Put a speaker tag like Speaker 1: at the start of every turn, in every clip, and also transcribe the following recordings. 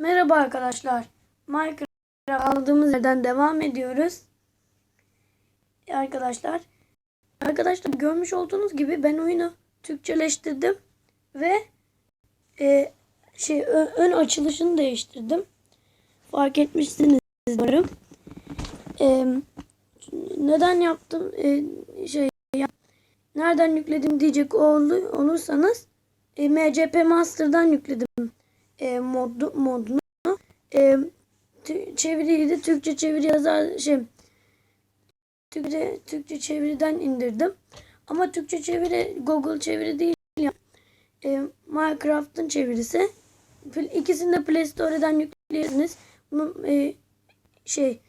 Speaker 1: Merhaba arkadaşlar. Minecraft aldığımız yerden devam ediyoruz. Arkadaşlar. Arkadaşlar görmüş olduğunuz gibi ben oyunu Türkçeleştirdim ve e, şey ön açılışını değiştirdim. Fark etmişsiniz. E, neden yaptım e, şey ya, nereden yükledim diyecek ol- olursanız e, MCP Master'dan yükledim e, modu, modunu. E, çeviriyi de Türkçe çeviri yazar şey Türkçe, Türkçe çeviriden indirdim. Ama Türkçe çeviri Google çeviri değil ya. E, Minecraft'ın çevirisi. İkisini de Play Store'dan yükleyebilirsiniz. Bunun e, şey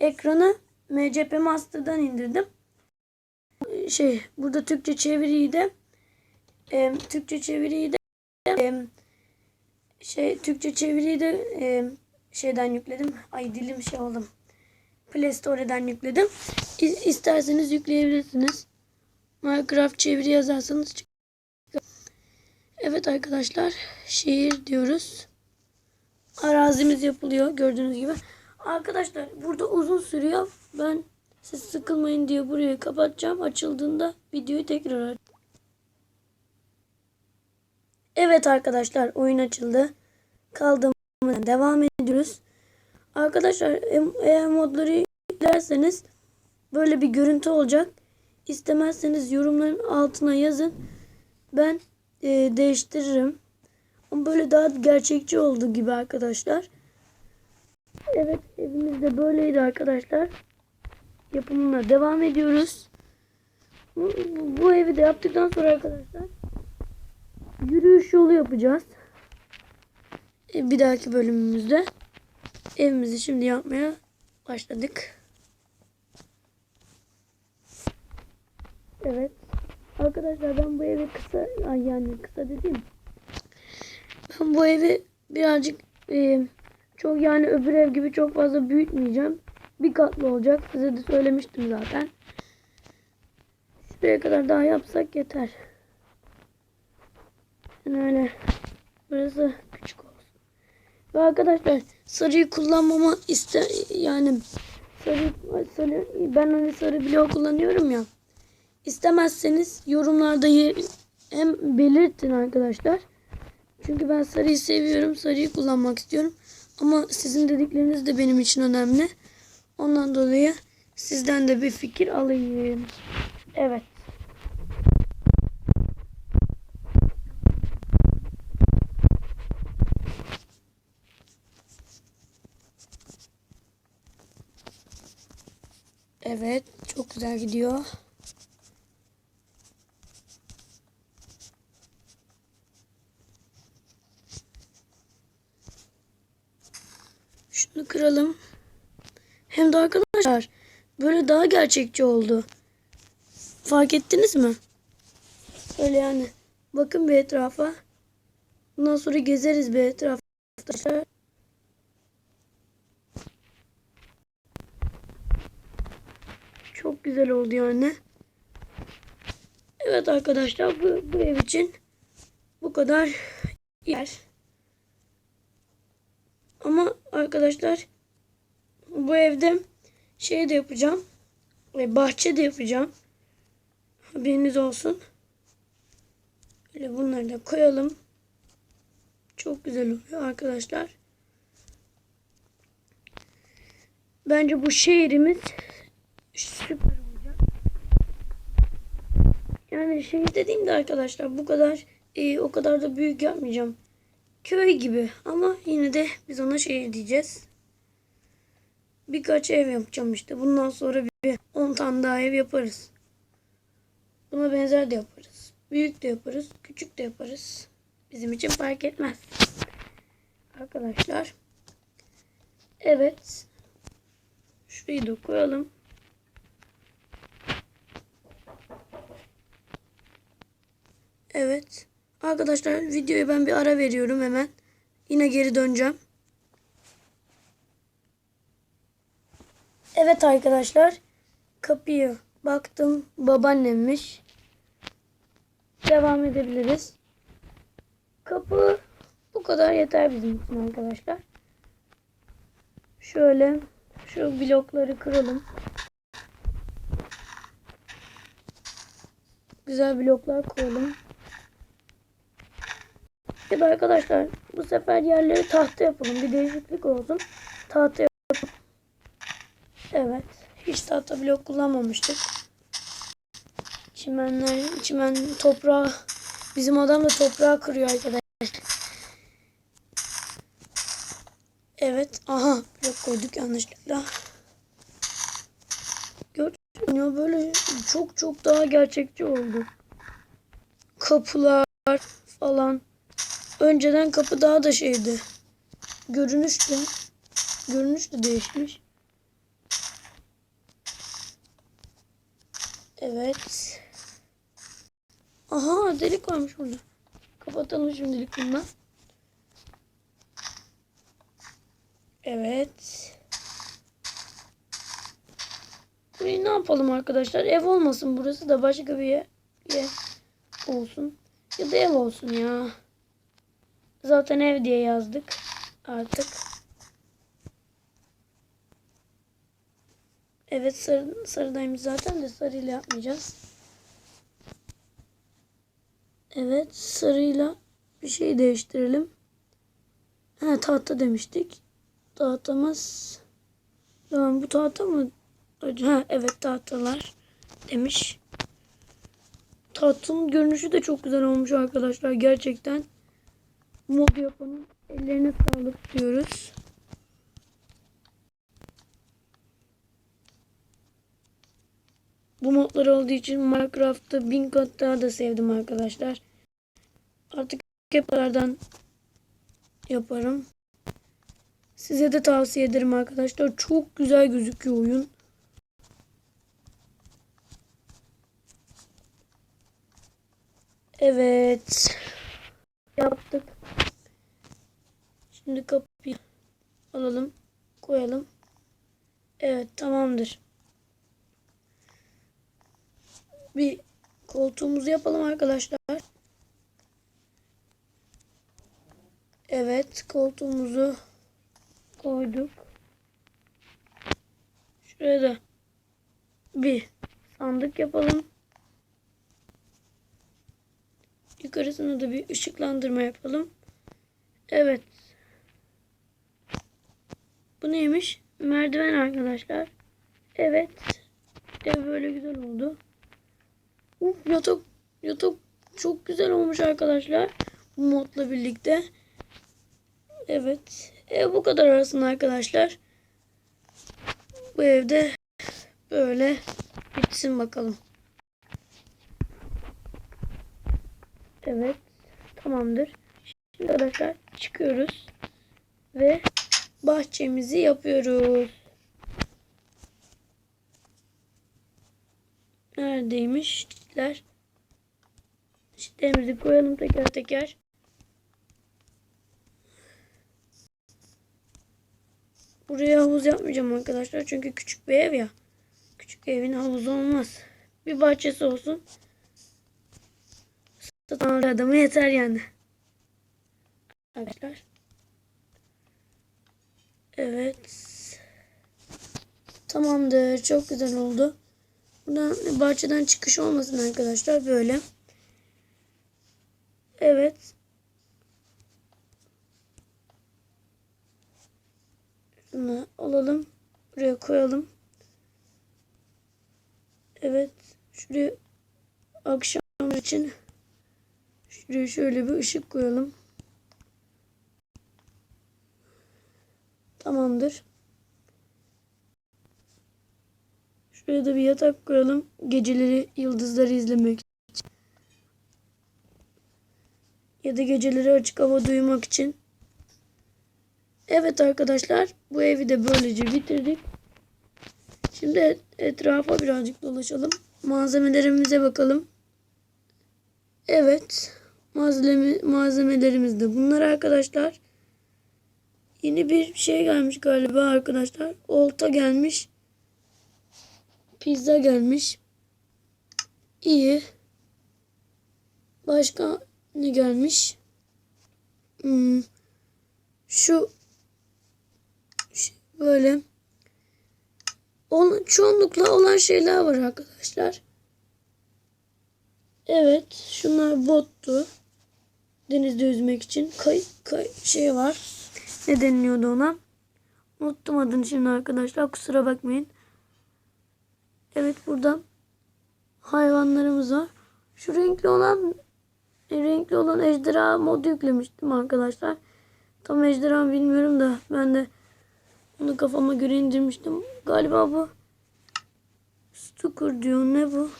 Speaker 1: ekranı MCP Master'dan indirdim. Şey burada Türkçe çeviriyi de e, Türkçe çeviriyi de e, şey Türkçe çeviriyi de e, şeyden yükledim. Ay dilim şey oldum. Play Store'dan yükledim. İ- İsterseniz yükleyebilirsiniz. Minecraft çeviri yazarsanız. Evet arkadaşlar şehir diyoruz. Arazimiz yapılıyor gördüğünüz gibi. Arkadaşlar burada uzun sürüyor. Ben siz sıkılmayın diye burayı kapatacağım. Açıldığında videoyu tekrar Evet arkadaşlar oyun açıldı. Kaldığımız devam ediyoruz. Arkadaşlar eğer modları yüklerseniz böyle bir görüntü olacak. İstemezseniz yorumların altına yazın. Ben e, değiştiririm. Ama böyle daha gerçekçi oldu gibi arkadaşlar. Evet evimiz de böyleydi arkadaşlar. Yapımına devam ediyoruz. Bu, bu- bu evi de yaptıktan sonra arkadaşlar yürüyüş yolu yapacağız. E, Bir dahaki bölümümüzde evimizi şimdi yapmaya başladık. Evet. Arkadaşlar ben bu evi kısa ay yani kısa dedim. Ben bu evi birazcık e, çok yani öbür ev gibi çok fazla büyütmeyeceğim. Bir katlı olacak. Size de söylemiştim zaten. Şuraya kadar daha yapsak yeter. Öyle. Burası küçük olsun. Ve arkadaşlar sarıyı kullanmama iste yani sarı, sarı ben hani sarı bloğu kullanıyorum ya. İstemezseniz yorumlarda hem belirtin arkadaşlar. Çünkü ben sarıyı seviyorum. Sarıyı kullanmak istiyorum. Ama sizin dedikleriniz de benim için önemli. Ondan dolayı sizden de bir fikir alayım. Evet. Evet, çok güzel gidiyor. Şunu kıralım. Hem de arkadaşlar böyle daha gerçekçi oldu. Fark ettiniz mi? Öyle yani. Bakın bir etrafa. Bundan sonra gezeriz bir etrafta. arkadaşlar. Çok güzel oldu yani. Evet arkadaşlar bu, bu ev için bu kadar yer. Ama arkadaşlar bu evde şey de yapacağım. Bahçe de yapacağım. Haberiniz olsun. Böyle bunları da koyalım. Çok güzel oluyor arkadaşlar. Bence bu şehrimiz süper. Yani şey dediğimde arkadaşlar bu kadar e, o kadar da büyük yapmayacağım. Köy gibi ama yine de biz ona şehir diyeceğiz. Birkaç ev yapacağım işte. Bundan sonra bir 10 tane daha ev yaparız. Buna benzer de yaparız. Büyük de yaparız. Küçük de yaparız. Bizim için fark etmez. Arkadaşlar. Evet. Şurayı da koyalım. Evet. Arkadaşlar videoya ben bir ara veriyorum hemen. Yine geri döneceğim. Evet arkadaşlar. Kapıyı baktım. Babaannemmiş. Devam edebiliriz. Kapı bu kadar yeter bizim için arkadaşlar. Şöyle şu blokları kıralım. Güzel bloklar koyalım. Ya da arkadaşlar bu sefer yerleri tahta yapalım. Bir değişiklik olsun. Tahta yapalım. Evet. Hiç tahta blok kullanmamıştık. Çimenler, çimen toprağı bizim adam da toprağı kırıyor arkadaşlar. Evet. Aha blok koyduk yanlışlıkla. Gördün mü? Böyle çok çok daha gerçekçi oldu. Kapılar falan. Önceden kapı daha da şeydi. Görünüştü. Görünüş de değişmiş. Evet. Aha delik varmış burada. Kapatalım şimdilik bundan. Evet. Burayı ne yapalım arkadaşlar? Ev olmasın burası da başka bir yer olsun. Ya da ev olsun ya. Zaten ev diye yazdık artık. Evet sarı, sarıdaymış zaten de sarıyla yapmayacağız. Evet sarıyla bir şey değiştirelim. Ha tahta demiştik. Tahtamız tamam bu tahta mı? Ha evet tahtalar demiş. Tahtanın görünüşü de çok güzel olmuş arkadaşlar gerçekten. Mod yapanın ellerine sağlık diyoruz. Bu modlar olduğu için Minecraft'ta bin kat daha da sevdim arkadaşlar. Artık hep bunlardan yaparım. Size de tavsiye ederim arkadaşlar. Çok güzel gözüküyor oyun. Evet. Yaptık. Şimdi kapıyı alalım. Koyalım. Evet tamamdır. Bir koltuğumuzu yapalım arkadaşlar. Evet koltuğumuzu koyduk. Şuraya da bir sandık yapalım. Yukarısına da bir ışıklandırma yapalım. Evet. Neymiş? Merdiven arkadaşlar. Evet. Ev böyle güzel oldu. Uf yatak yatak çok güzel olmuş arkadaşlar. Bu modla birlikte. Evet. Ev bu kadar arasında arkadaşlar. Bu evde böyle bitsin bakalım. Evet. Tamamdır. Şimdi arkadaşlar çıkıyoruz. Ve bahçemizi yapıyoruz. Neredeymiş çitler? Çitlerimizi koyalım teker teker. Buraya havuz yapmayacağım arkadaşlar. Çünkü küçük bir ev ya. Küçük evin havuzu olmaz. Bir bahçesi olsun. Satan adamı yeter yani. Arkadaşlar. Evet. Tamamdır. Çok güzel oldu. Buradan bahçeden çıkış olmasın arkadaşlar. Böyle. Evet. Şunu alalım. Buraya koyalım. Evet. Şuraya akşam için şuraya şöyle bir ışık koyalım. Tamamdır. Şuraya da bir yatak koyalım. Geceleri yıldızları izlemek için. Ya da geceleri açık hava duymak için. Evet arkadaşlar bu evi de böylece bitirdik. Şimdi etrafa birazcık dolaşalım. Malzemelerimize bakalım. Evet. Malzeme, malzemelerimiz de bunlar arkadaşlar. Yeni bir şey gelmiş galiba arkadaşlar. Olta gelmiş. Pizza gelmiş. İyi. Başka ne gelmiş? Hmm. Şu Böyle ol- çoğunlukla olan şeyler var arkadaşlar. Evet, şunlar bottu. Denizde yüzmek için kay, kay şey var. Ne deniliyordu ona? Unuttum adını şimdi arkadaşlar. Kusura bakmayın. Evet burada hayvanlarımız var. Şu renkli olan renkli olan ejderha modu yüklemiştim arkadaşlar. Tam ejderha bilmiyorum da ben de onu kafama göre indirmiştim. Galiba bu Stukur diyor. Ne bu?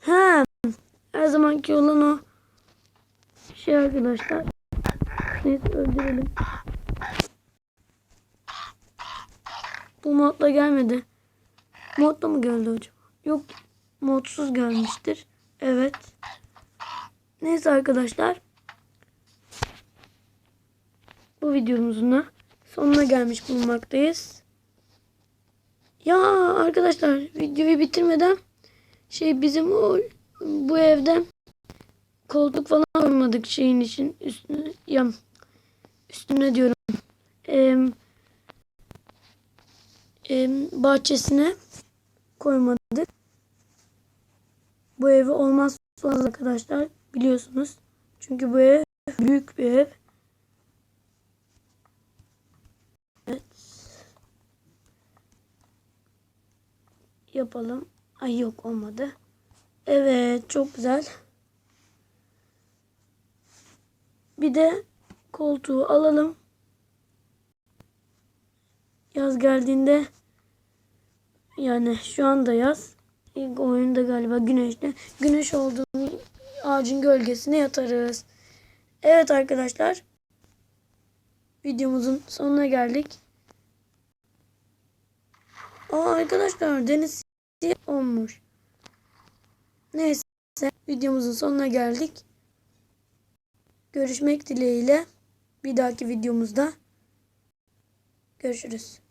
Speaker 1: He. Her zamanki olan o şey arkadaşlar. Öldürelim. Bu modla gelmedi. Modla mı geldi acaba? Yok. Modsuz gelmiştir. Evet. Neyse arkadaşlar. Bu videomuzun da sonuna gelmiş bulunmaktayız. Ya arkadaşlar videoyu bitirmeden şey bizim o bu evde koltuk falan koymadık şeyin için üstüne ya üstüne diyorum. Em, em, bahçesine koymadık. Bu evi olmazsa olmaz arkadaşlar biliyorsunuz. Çünkü bu ev büyük bir ev. Evet. Yapalım. Ay yok olmadı. Evet çok güzel. Bir de koltuğu alalım. Yaz geldiğinde yani şu anda yaz. İlk oyunda galiba güneşte. Güneş olduğunu ağacın gölgesine yatarız. Evet arkadaşlar. Videomuzun sonuna geldik. Aa arkadaşlar deniz olmuş. Neyse videomuzun sonuna geldik. Görüşmek dileğiyle bir dahaki videomuzda görüşürüz.